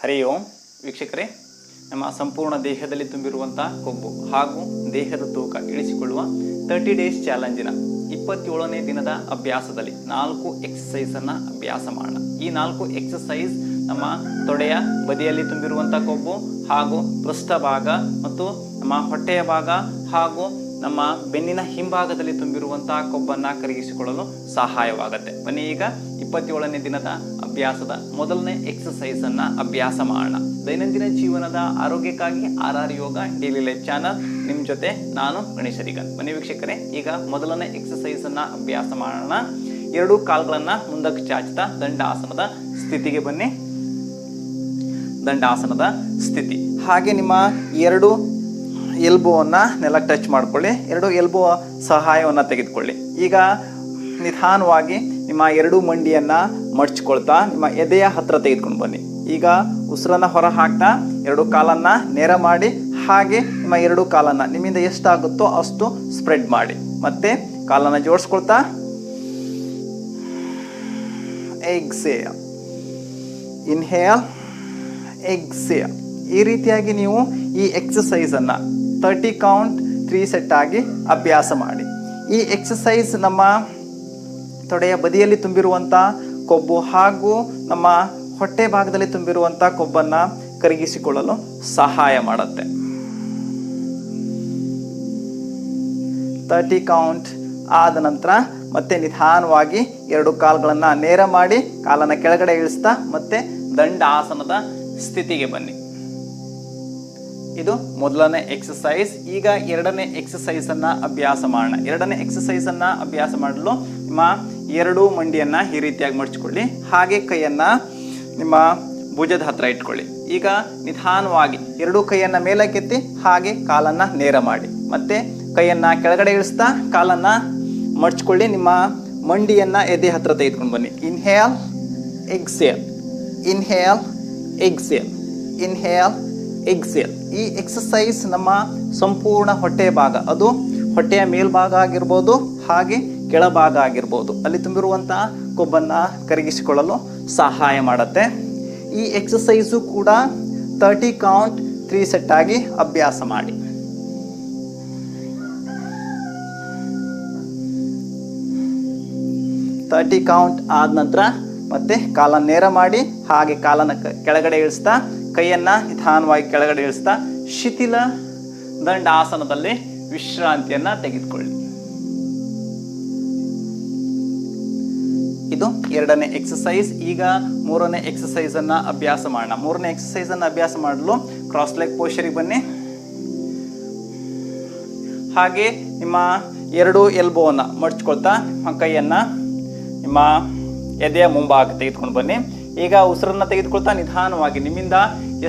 ಹರಿ ಓಂ. ವೀಕ್ಷಕರೇ, ನಮ್ಮ ಸಂಪೂರ್ಣ ದೇಹದಲ್ಲಿ ತುಂಬಿರುವಂಥ ಕೊಬ್ಬು ಹಾಗೂ ದೇಹದ ತೂಕ ಇಳಿಸಿಕೊಳ್ಳುವ ತರ್ಟಿ ಡೇಸ್ ಚಾಲೆಂಜಿನ ಇಪ್ಪತ್ತೇಳನೇ ದಿನದ ಅಭ್ಯಾಸದಲ್ಲಿ ನಾಲ್ಕು ಎಕ್ಸಸೈಸನ್ನು ಅಭ್ಯಾಸ ಮಾಡೋಣ. ಈ ನಾಲ್ಕು ಎಕ್ಸಸೈಸ್ ನಮ್ಮ ತೊಡೆಯ ಬದಿಯಲ್ಲಿ ತುಂಬಿರುವಂಥ ಕೊಬ್ಬು ಹಾಗೂ ಪೃಷ್ಠ ಭಾಗ ಮತ್ತು ನಮ್ಮ ಹೊಟ್ಟೆಯ ಭಾಗ ಹಾಗೂ ನಮ್ಮ ಬೆನ್ನಿನ ಹಿಂಭಾಗದಲ್ಲಿ ತುಂಬಿರುವಂತಹ ಕೊಬ್ಬನ್ನು ಕರಗಿಸಿಕೊಳ್ಳಲು ಸಹಾಯವಾಗುತ್ತೆ. ಬನ್ನಿ ಈಗ ಇಪ್ಪತ್ತೇಳನೇ ದಿನದ ಅಭ್ಯಾಸದ ಮೊದಲನೇ ಎಕ್ಸಸೈಸ್ ಅನ್ನ ಅಭ್ಯಾಸ ಮಾಡೋಣ. ದೈನಂದಿನ ಜೀವನದ ಆರೋಗ್ಯಕ್ಕಾಗಿ R R yoga, daily life channel ನಿಮ್ಮ ಜೊತೆ ನಾನು ಗಣೇಶರಿಗ ಬನ್ನಿ ವೀಕ್ಷಕರೇ, ಈಗ ಮೊದಲನೇ ಎಕ್ಸಸೈಸ್ ಅನ್ನ ಅಭ್ಯಾಸ ಮಾಡೋಣ. ಎರಡು ಕಾಲ್ಗಳನ್ನ ಮುಂದಕ್ಕೆ ಚಾಚ್ತಾ ದಂಡಾಸನದ ಸ್ಥಿತಿಗೆ ಬನ್ನಿ. ದಂಡಾಸನದ ಸ್ಥಿತಿ. ಹಾಗೆ ನಿಮ್ಮ ಎರಡು ಎಲ್ಬೋವನ್ನು ನೆಲಕ್ಕೆ ಟಚ್ ಮಾಡ್ಕೊಳ್ಳಿ. ಎರಡು ಎಲ್ಬೋ ಸಹಾಯವನ್ನು ತೆಗೆದುಕೊಳ್ಳಿ. ಈಗ ನಿಧಾನವಾಗಿ ನಿಮ್ಮ ಎರಡು ಮಂಡಿಯನ್ನು ಮಡ್ಚ್ಕೊಳ್ತಾ ನಿಮ್ಮ ಎದೆಯ ಹತ್ತಿರ ತೆಗೆದುಕೊಂಡು ಬನ್ನಿ. ಈಗ ಉಸಿರನ್ನು ಹೊರ ಹಾಕ್ತಾ ಎರಡು ಕಾಲನ್ನು ನೇರ ಮಾಡಿ, ಹಾಗೆ ನಿಮ್ಮ ಎರಡು ಕಾಲನ್ನು ನಿಮ್ಮಿಂದ ಎಷ್ಟಾಗುತ್ತೋ ಅಷ್ಟು ಸ್ಪ್ರೆಡ್ ಮಾಡಿ. ಮತ್ತೆ ಕಾಲನ್ನು ಜೋಡಿಸ್ಕೊಳ್ತಾ. ಎಕ್ಸೇಲ್ ಇನ್ಹೇಲ್ ಎಕ್ಸೇಲ್ ಈ ರೀತಿಯಾಗಿ ನೀವು ಈ ಎಕ್ಸಸೈಸನ್ನು ತರ್ಟಿ ಕೌಂಟ್ ತ್ರೀ ಸೆಟ್ ಆಗಿ ಅಭ್ಯಾಸ ಮಾಡಿ. ಈ ಎಕ್ಸಸೈಸ್ ನಮ್ಮ ತೊಡೆಯ ಬದಿಯಲ್ಲಿ ತುಂಬಿರುವಂಥ ಕೊಬ್ಬು ಹಾಗೂ ನಮ್ಮ ಹೊಟ್ಟೆ ಭಾಗದಲ್ಲಿ ತುಂಬಿರುವಂಥ ಕೊಬ್ಬನ್ನು ಕರಗಿಸಿಕೊಳ್ಳಲು ಸಹಾಯ ಮಾಡುತ್ತೆ. ತರ್ಟಿ ಕೌಂಟ್ ಆದ ನಂತರ ಮತ್ತೆ ನಿಧಾನವಾಗಿ ಎರಡು ಕಾಲುಗಳನ್ನು ನೇರ ಮಾಡಿ ಕಾಲನ್ನು ಕೆಳಗಡೆ ಇಳಿಸ್ತಾ ಮತ್ತೆ ದಂಡ ಆಸನದ ಸ್ಥಿತಿಗೆ ಬನ್ನಿ. ಇದು ಮೊದಲನೇ ಎಕ್ಸಸೈಸ್ ಈಗ ಎರಡನೇ ಎಕ್ಸಸೈಸ್ ಅನ್ನ ಅಭ್ಯಾಸ ಮಾಡೋಣ. ಎರಡನೇ ಎಕ್ಸಸೈಸ್ ಅನ್ನ ಅಭ್ಯಾಸ ಮಾಡಲು ನಿಮ್ಮ ಎರಡು ಮಂಡಿಯನ್ನ ಈ ರೀತಿಯಾಗಿ ಮಡಚಿಕೊಳ್ಳಿ ಹಾಗೆ ಕೈಯನ್ನ ನಿಮ್ಮ ಭುಜದ ಹತ್ರ ಇಟ್ಕೊಳ್ಳಿ. ಈಗ ನಿಧಾನವಾಗಿ ಎರಡು ಕೈಯನ್ನ ಮೇಲಕ್ಕೆತ್ತಿ, ಹಾಗೆ ಕಾಲನ್ನ ನೇರ ಮಾಡಿ. ಮತ್ತೆ ಕೈಯನ್ನ ಕೆಳಗಡೆ ಇಳಿಸ್ತಾ ಕಾಲನ್ನ ಮಡಚ್ಕೊಳ್ಳಿ ನಿಮ್ಮ ಮಂಡಿಯನ್ನ ಎದೆ ಹತ್ರ ತೆಗೆದುಕೊಂಡು ಬನ್ನಿ. Inhale exhale inhale exhale inhale exhale ಈ ಎಕ್ಸಸೈಸ್ ನಮ್ಮ ಸಂಪೂರ್ಣ ಹೊಟ್ಟೆಯ ಭಾಗ. ಅದು ಹೊಟ್ಟೆಯ ಮೇಲ್ಭಾಗ ಆಗಿರ್ಬೋದು, ಹಾಗೆ ಕೆಳಭಾಗ ಆಗಿರ್ಬೋದು. ಅಲ್ಲಿ ತುಂಬಿರುವಂತಹ ಕೊಬ್ಬನ್ನು ಕರಗಿಸಿಕೊಳ್ಳಲು ಸಹಾಯ ಮಾಡುತ್ತೆ. ಈ ಎಕ್ಸಸೈಸು ಕೂಡ ತರ್ಟಿ ಕೌಂಟ್ ತ್ರೀ ಸೆಟ್ ಆಗಿ ಅಭ್ಯಾಸ ಮಾಡಿ. ತರ್ಟಿ ಕೌಂಟ್ ಆದ ನಂತರ ಮತ್ತೆ ಕಾಲನ್ನೇರ ನೇರ ಮಾಡಿ, ಹಾಗೆ ಕಾಲನ್ನು ಕ- ಕೆಳಗಡೆ ಇಳಿಸ್ತಾ ಕೈಯನ್ನ ನಿಧಾನವಾಗಿ ಕೆಳಗಡೆ ಇಳಿಸ್ತಾ ಶಿಥಿಲ ದಂಡ ಆಸನದಲ್ಲಿ ವಿಶ್ರಾಂತಿಯನ್ನ ತೆಗೆದುಕೊಳ್ಳಿ. ಇದು ಎರಡನೇ ಎಕ್ಸಸೈಸ್ ಈಗ ಮೂರನೇ ಎಕ್ಸಸೈಸ್ ಅನ್ನ ಅಭ್ಯಾಸ ಮಾಡೋಣ. ಮೂರನೇ ಎಕ್ಸಸೈಸ್ ಅನ್ನ ಅಭ್ಯಾಸ ಮಾಡಲು ಕ್ರಾಸ್ ಲೆಗ್ ಪೋಷರಿಗೆ ಬನ್ನಿ. ಹಾಗೆ ನಿಮ್ಮ ಎರಡು ಎಲ್ಬೋವನ್ನು ಮಡ್ಚ್ಕೊಳ್ತಾ ಕೈಯನ್ನ ನಿಮ್ಮ ಎದೆಯ ಮುಂಭಾಗ ತೆಗೆದುಕೊಂಡು ಬನ್ನಿ. ಈಗ ಉಸಿರನ್ನ ತೆಗೆದುಕೊಳ್ತಾ ನಿಧಾನವಾಗಿ ನಿಮ್ಮಿಂದ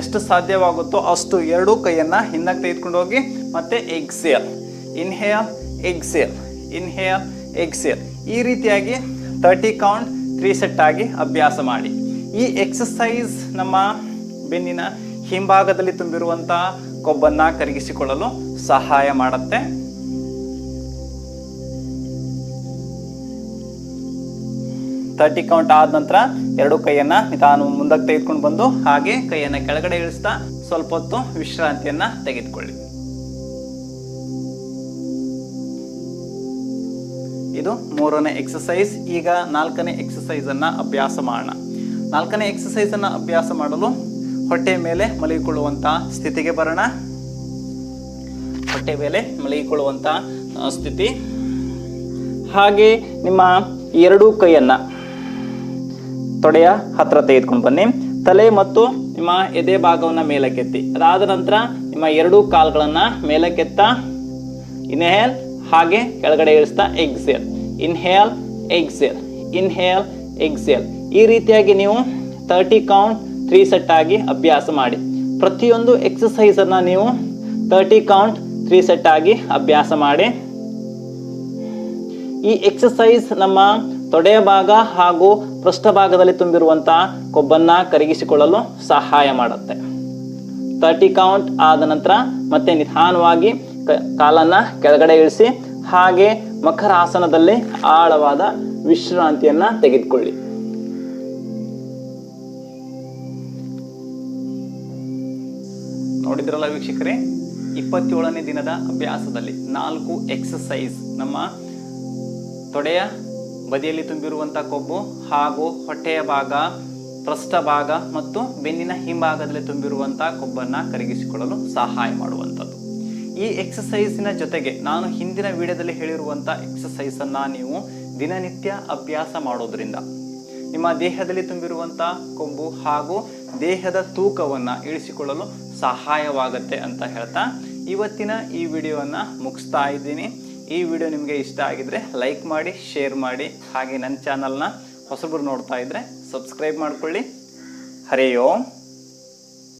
ಎಷ್ಟು ಸಾಧ್ಯವಾಗುತ್ತೋ ಅಷ್ಟು ಎರಡು ಕೈಯನ್ನ ಹಿಂದಕ್ಕೆ ತೆಗೆದುಕೊಂಡು ಹೋಗಿ ಮತ್ತೆ exhale inhale exhale inhale exhale ಈ ರೀತಿಯಾಗಿ ತರ್ಟಿ ಕೌಂಟ್ ತ್ರೀ ಸೆಟ್ ಆಗಿ ಅಭ್ಯಾಸ ಮಾಡಿ. ಈ ಎಕ್ಸಸೈಸ್ ನಮ್ಮ ಬೆನ್ನಿನ ಹಿಂಭಾಗದಲ್ಲಿ ತುಂಬಿರುವಂಥ ಕೊಬ್ಬನ್ನ ಕರಗಿಸಿಕೊಳ್ಳಲು ಸಹಾಯ ಮಾಡುತ್ತೆ. ತರ್ಟಿ ಕೌಂಟ್ ಆದ ನಂತರ ಎರಡು ಕೈಯನ್ನ ನಿಧಾನ ಮುಂದಕ್ಕೆ ತೆಗೆದುಕೊಂಡು ಬಂದು ಹಾಗೆ ಕೈಯನ್ನ ಕೆಳಗಡೆ ಇಳಿಸ್ತಾ ಸ್ವಲ್ಪ ಹೊತ್ತು ವಿಶ್ರಾಂತಿಯನ್ನ ತೆಗೆದುಕೊಳ್ಳಿ. ಇದು ಮೂರನೇ ಎಕ್ಸಸೈಸ್ ಈಗ ನಾಲ್ಕನೇ ಎಕ್ಸಸೈಸ್ ಅನ್ನ ಅಭ್ಯಾಸ ಮಾಡೋಣ. ನಾಲ್ಕನೇ ಎಕ್ಸಸೈಸ್ ಅನ್ನ ಅಭ್ಯಾಸ ಮಾಡಲು ಹೊಟ್ಟೆ ಮೇಲೆ ಮಲಗಿಕೊಳ್ಳುವಂತ ಸ್ಥಿತಿಗೆ ಬರೋಣ. ಹೊಟ್ಟೆ ಮೇಲೆ ಮಲಗಿಕೊಳ್ಳುವಂತ ಸ್ಥಿತಿ. ಹಾಗೆ ನಿಮ್ಮ ಎರಡೂ ಕೈಯನ್ನ ತೊಡೆಯ ಹತ್ರ ತೆಗೆದುಕೊಂಡು ಬನ್ನಿ. ತಲೆ ಮತ್ತು ನಿಮ್ಮ ಎದೆ ಭಾಗವನ್ನು ಮೇಲಕ್ಕೆತ್ತಿ. ಅದಾದ ನಂತರ ನಿಮ್ಮ ಎರಡೂ ಕಾಲುಗಳನ್ನು ಮೇಲಕ್ಕೆತ್ತ ಇನ್ಹೇಲ್ ಹಾಗೆ ಕೆಳಗಡೆ ಇಳಿಸ್ತಾ exhale inhale exhale inhale exhale ಈ ರೀತಿಯಾಗಿ ನೀವು ತರ್ಟಿ ಕೌಂಟ್ ತ್ರೀ ಸೆಟ್ ಆಗಿ ಅಭ್ಯಾಸ ಮಾಡಿ. ಪ್ರತಿಯೊಂದು ಎಕ್ಸಸೈಸ್ ಅನ್ನ ನೀವು ತರ್ಟಿ ಕೌಂಟ್ ತ್ರೀ ಸೆಟ್ ಆಗಿ ಅಭ್ಯಾಸ ಮಾಡಿ. ಈ ಎಕ್ಸಸೈಸ್ ನಮ್ಮ ತೊಡೆಯ ಭಾಗ ಹಾಗೂ ಪೃಷ್ಠಭಾಗದಲ್ಲಿ ತುಂಬಿರುವಂತಹ ಕೊಬ್ಬನ್ನ ಕರಗಿಸಿಕೊಳ್ಳಲು ಸಹಾಯ ಮಾಡುತ್ತೆ. ತರ್ಟಿ ಕೌಂಟ್ ಆದ ನಂತರ ಮತ್ತೆ ನಿಧಾನವಾಗಿ ಕಾಲನ್ನ ಕೆಳಗಡೆ ಇಳಿಸಿ, ಹಾಗೆ ಮಕರಾಸನದಲ್ಲಿ ಆಳವಾದ ವಿಶ್ರಾಂತಿಯನ್ನ ತೆಗೆದುಕೊಳ್ಳಿ. ನೋಡಿದ್ರಲ್ಲ ವೀಕ್ಷಕರೇ, ಇಪ್ಪತ್ತೇಳನೇ ದಿನದ ಅಭ್ಯಾಸದಲ್ಲಿ ನಾಲ್ಕು ಎಕ್ಸಸೈಸ್ ನಮ್ಮ ತೊಡೆಯ ಬದಿಯಲ್ಲಿ ತುಂಬಿರುವಂಥ ಕೊಬ್ಬು ಹಾಗೂ ಹೊಟ್ಟೆಯ ಭಾಗ, ಪ್ರಸ್ಥ ಭಾಗ ಮತ್ತು ಬೆನ್ನಿನ ಹಿಂಭಾಗದಲ್ಲಿ ತುಂಬಿರುವಂಥ ಕೊಬ್ಬನ್ನು ಕರಗಿಸಿಕೊಳ್ಳಲು ಸಹಾಯ ಮಾಡುವಂಥದ್ದು. ಈ ಎಕ್ಸಸೈಸಿನ ಜೊತೆಗೆ ನಾನು ಹಿಂದಿನ ವಿಡಿಯೋದಲ್ಲಿ ಹೇಳಿರುವಂಥ ಎಕ್ಸಸೈಸನ್ನು ನೀವು ದಿನನಿತ್ಯ ಅಭ್ಯಾಸ ಮಾಡೋದ್ರಿಂದ ನಿಮ್ಮ ದೇಹದಲ್ಲಿ ತುಂಬಿರುವಂಥ ಕೊಬ್ಬು ಹಾಗೂ ದೇಹದ ತೂಕವನ್ನು ಇಳಿಸಿಕೊಳ್ಳಲು ಸಹಾಯವಾಗುತ್ತೆ ಅಂತ ಹೇಳ್ತಾ ಇವತ್ತಿನ ಈ ವಿಡಿಯೋವನ್ನು ಮುಗಿಸ್ತಾ ಇದ್ದೀನಿ. ಈ ವಿಡಿಯೋ ನಿಮಗೆ ಇಷ್ಟ ಆಗಿದ್ರೆ ಲೈಕ್ ಮಾಡಿ ಶೇರ್ ಮಾಡಿ, ಹಾಗೆ ನನ್ನ ಚಾನಲ್ನ ಹೊಸಬರು ನೋಡ್ತಾ ಇದ್ರೆ ಸಬ್ಸ್ಕ್ರೈಬ್ ಮಾಡಿಕೊಳ್ಳಿ. ಹರಿ